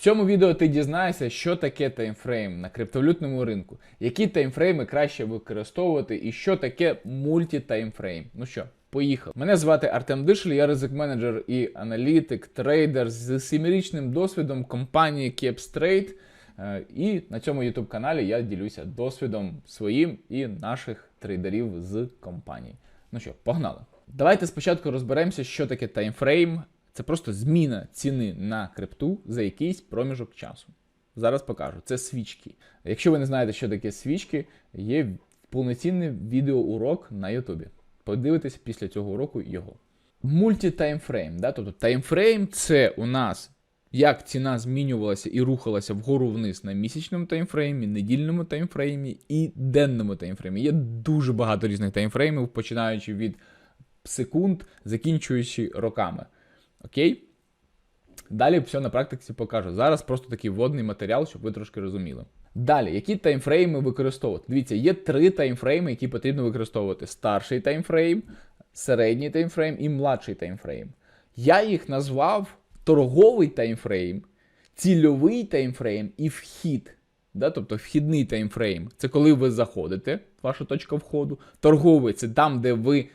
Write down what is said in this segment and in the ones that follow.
В цьому відео ти дізнаєшся, що таке таймфрейм на криптовалютному ринку, які таймфрейми краще використовувати і що таке мультітаймфрейм. Ну що, поїхали. Мене звати Артем Дишель, я ризик менеджер і аналітик, трейдер з семирічним досвідом компанії Capstrade. Е, І на цьому YouTube каналі я ділюся досвідом своїм і наших трейдерів з компанії. Ну що, погнали. Давайте спочатку розберемося, що таке таймфрейм. Це просто зміна ціни на крипту за якийсь проміжок часу. Зараз покажу. Це свічки. Якщо ви не знаєте, що таке свічки, є повноцінний відеоурок на Ютубі. Подивитесь після цього уроку його. Мультітаймфрейм. Да? Тобто таймфрейм це у нас як ціна змінювалася і рухалася вгору вниз на місячному таймфреймі, недільному таймфреймі і денному таймфреймі. Є дуже багато різних таймфреймів, починаючи від секунд, закінчуючи роками. Окей? Далі все на практиці покажу. Зараз просто такий вводний матеріал, щоб ви трошки розуміли. Далі, які таймфрейми використовувати? Дивіться, є три таймфрейми, які потрібно використовувати: старший таймфрейм, середній таймфрейм і младший таймфрейм. Я їх назвав торговий таймфрейм, цільовий таймфрейм і вхід. Да? Тобто вхідний таймфрейм це коли ви заходите, ваша точка входу. Торговий це там, де ви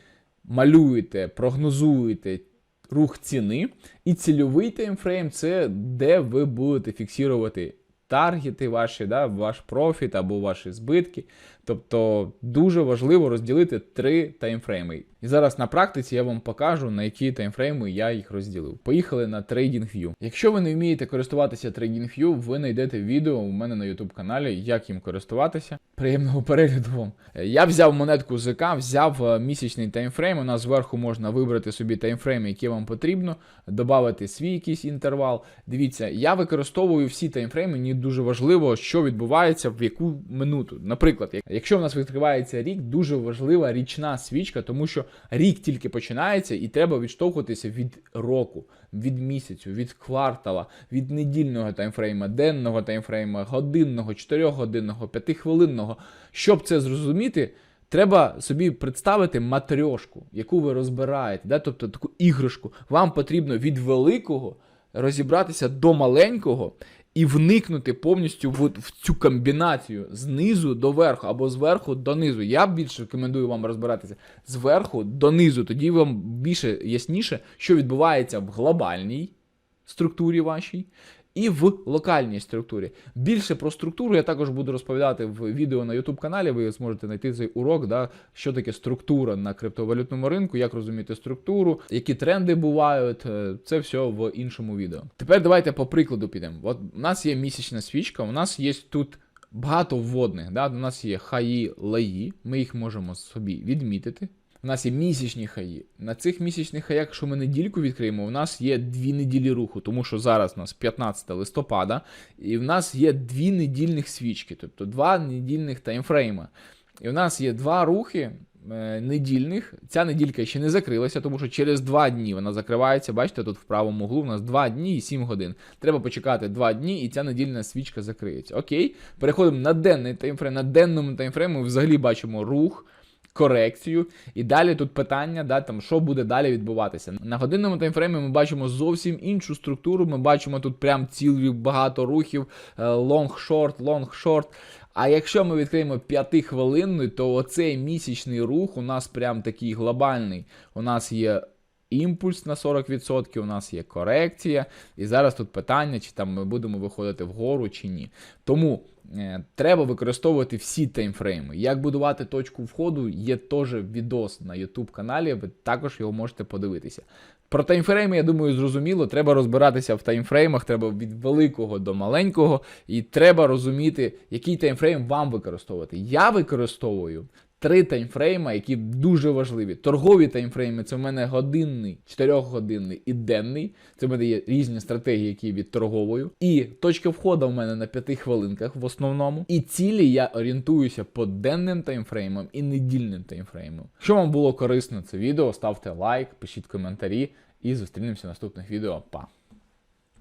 малюєте, прогнозуєте рух ціни. І цільовий таймфрейм це де ви будете фіксувати таргети ваші, да, ваш профіт або ваші збитки. Тобто дуже важливо розділити три таймфрейми. І зараз на практиці я вам покажу, на які таймфрейми я їх розділив. Поїхали на TradingView. Якщо ви не вмієте користуватися TradingView, ви знайдете відео у мене на YouTube каналі, як їм користуватися. Приємного перегляду вам. Я взяв монетку ЗК, взяв е, місячний таймфрейм. У нас зверху можна вибрати собі таймфрейм, який вам потрібно, додати свій якийсь інтервал. Дивіться, я використовую всі таймфрейми, мені дуже важливо, що відбувається в яку минуту. Наприклад, якщо в нас відкривається рік, дуже важлива річна свічка, тому що рік тільки починається, і треба відштовхуватися від року, від місяцю, від квартала, від недільного таймфрейма, денного таймфрейма, годинного, 4-годинного, 5-хвилинного. Щоб це зрозуміти, треба собі представити матрьошку, яку ви розбираєте, да? тобто таку іграшку. Вам потрібно від великого розібратися до маленького і вникнути повністю в, в цю комбінацію знизу до верху або зверху до низу. Я більше рекомендую вам розбиратися зверху до низу. Тоді вам більше ясніше, що відбувається в глобальній структурі вашій. І в локальній структурі. Більше про структуру я також буду розповідати в відео на YouTube каналі. Ви зможете знайти цей урок, да, що таке структура на криптовалютному ринку, як розуміти структуру, які тренди бувають. е, Це все в іншому відео. Тепер давайте по прикладу підемо. От у нас є місячна свічка, у нас є тут багато вводних. Да? У нас є хаї, лаї, ми їх можемо собі відмітити. У нас є місячні хаї. На цих місячних хаях, якщо ми недільку відкриємо, у нас є дві неділі руху, тому що зараз у нас 15 листопада, і в нас є дві недільних свічки, тобто два недільних таймфрейма. І у нас є два рухи е, недільних. Ця неділька ще не закрилася, тому що через два дні вона закривається. Бачите, тут в правому углу у нас два дні і 7 годин. Треба почекати два дні, і ця недільна свічка закриється. Окей, переходимо на денний таймфрейм. На денному таймфреймі ми взагалі бачимо рух корекцію. І далі тут питання, да, там, що буде далі відбуватися. На годинному таймфреймі ми бачимо зовсім іншу структуру. Ми бачимо тут прям цілі багато рухів, лонг-шорт, лонг-шорт. А якщо ми відкриємо 5-хвилинний, то оцей місячний рух у нас прям такий глобальний. У нас є імпульс на 40%, у нас є корекція. І зараз тут питання, чи там ми будемо виходити вгору чи ні. Тому е, треба використовувати всі таймфрейми. Як будувати точку входу, є теж відос на YouTube каналі, ви також його можете подивитися. Про таймфрейми, я думаю, зрозуміло. Треба розбиратися в таймфреймах, треба від великого до маленького, і треба розуміти, який таймфрейм вам використовувати. Я використовую три таймфрейма, які дуже важливі. Торгові таймфрейми це в мене годинний, 4-годинний і денний. Це в мене є різні стратегії, які від торговою. І точка входу в мене на 5 хвилинках в основному. І цілі я орієнтуюся по денним таймфреймам і недільним таймфреймам. Якщо вам було корисно це відео, ставте лайк, пишіть коментарі і зустрінемося в наступних відео. Па!